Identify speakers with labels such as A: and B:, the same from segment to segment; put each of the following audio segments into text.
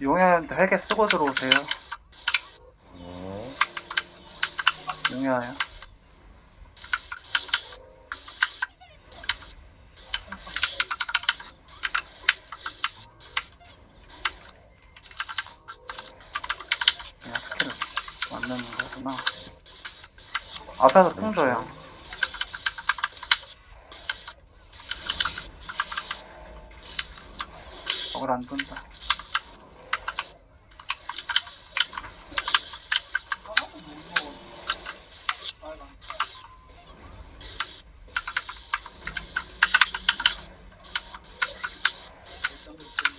A: 용야한테 헬게 쓰고 들어오세요.
B: 네.
A: 용야요. 그냥 스킬을 맞는 거구나. 앞에서 풍 줘요. 억을 안 둔다.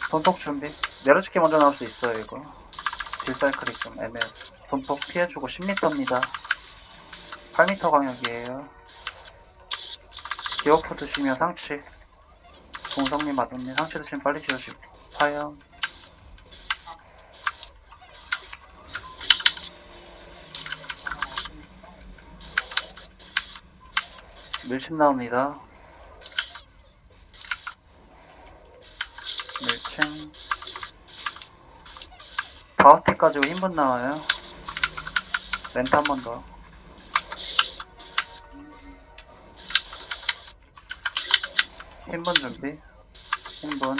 A: 돈폭 준비. 내려치기 먼저 나올 수 있어요, 이거. 딜사이클이 좀 애매해서. 돈폭 피해주고 10m입니다. 8m 강력이에요. 기어포 드시면 상치. 동성님 마돈님 상치 드시면 빨리 지우시고. 파യം. 밀침 나옵니다. 밀침. 다우티 가지고 힘분 나와요. 렌트 한 번 더. 힘분 준비. 힘분.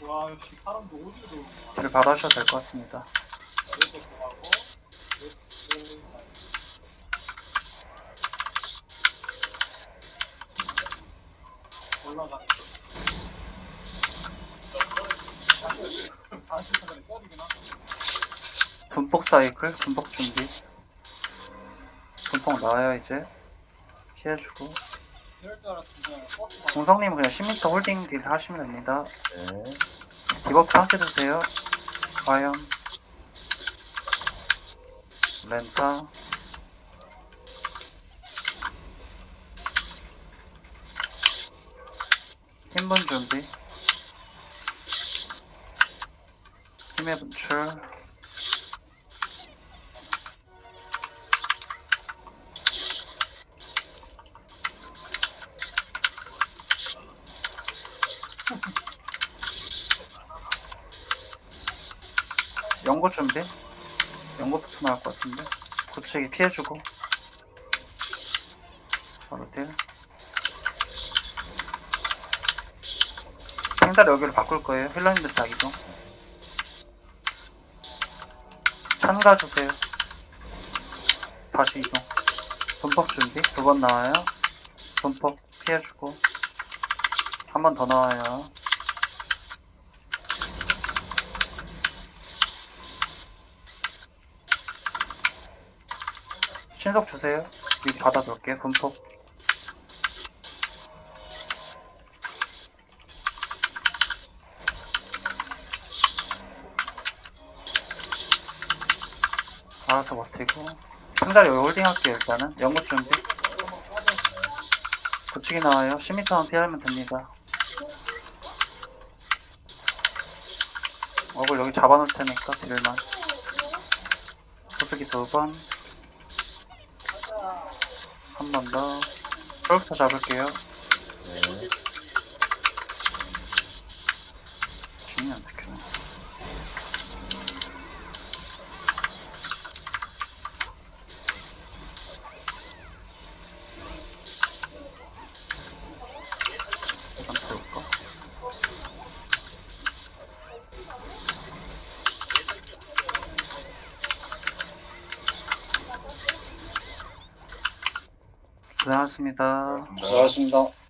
C: 와 역시 사람도 오지도
A: 딜 바로 하셔도 될 것 같습니다.
C: 이것도 좋아하고 올라가. 40분에 꺼지구나.
A: 분폭 사이클, 분폭 준비. 분폭 나와요, 이제. 피해주고. 동성님은 그냥 10m 홀딩 딜 하시면 됩니다.
B: 네.
A: 디버프 상태 드세요. 과연. 렌타. 힘분 준비. 힘의 분출. 연고 준비. 연고부터 나올 것 같은데. 굳히기 피해주고. 바로 딜. 생다리 여기로 바꿀 거예요. 힐러님들 다 이동. 찬가 주세요. 다시 이동. 분폭 준비. 두 번 나와요. 분폭 피해주고. 한 번 더 나와요. 신속 주세요. 여기 받아둘게. 분폭. 알아서 버티고. 상자리 여기 홀딩 할게요, 일단은. 연구 준비. 붙이기 나와요. 10m만 피하면 됩니다. 어글 여기 잡아놓을 테니까, 딜만. 부수기 두 번. 한 번 더. 줄부터 잡을게요.
B: 네.
A: 찍 고생하셨습니다.
B: 수고하셨습니다.